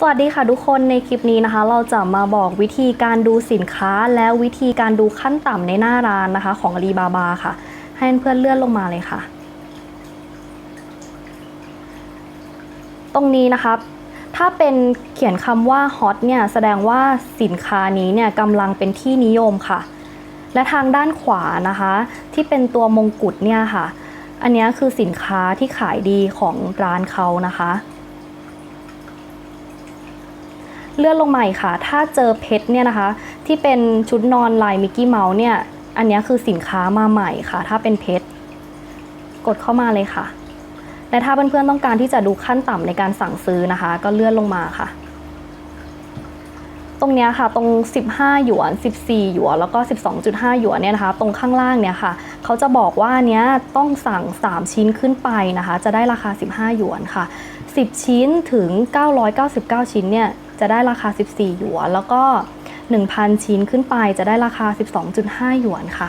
สวัสดีค่ะทุกคนในคลิปนี้นะคะ เราจะมาบอกวิธีการดูสินค้าแล้ววิธีการดูขั้นต่ำในหน้าร้านนะคะ ของ Alibaba ค่ะ ให้เพื่อนเลื่อนลงมาเลยค่ะ ตรงนี้นะคะถ้าเป็นเขียนคำว่า hot เนี่ยแสดงว่าสินค้านี้เนี่ยกำลังเป็นที่นิยมค่ะ และทางด้านขวานะคะ ที่เป็นตัวมงกุฎเนี่ยค่ะ อันนี้คือสินค้าที่ขายดีของร้านเขานะคะ เลื่อนลงมาอีกค่ะ ถ้าเจอเพชรเนี่ยนะคะ ที่เป็นชุดนอนลายมิกกี้เมาส์เนี่ย อันนี้คือสินค้ามาใหม่ค่ะ ถ้าเป็นเพชรกดเข้ามาเลยค่ะ และถ้าเพื่อนๆต้องการที่จะดูขั้นต่ำในการสั่งซื้อนะคะ ก็เลื่อนลงมาค่ะ ตรงนี้ค่ะ ตรง 15 หยวน 14 หยวน แล้วก็ 12.5 หยวนเนี่ยนะคะ ตรงข้างล่างเนี่ยค่ะ เขาจะบอกว่าเนี้ยต้องสั่ง 3 ชิ้นขึ้นไปนะคะ จะได้ราคา 15 หยวนค่ะ 10 ชิ้นถึง 999 ชิ้นเนี่ย จะได้ราคา 14 หยวน แล้วก็ 1,000 ชิ้นขึ้นไปจะได้ราคา 12.5 หยวนค่ะ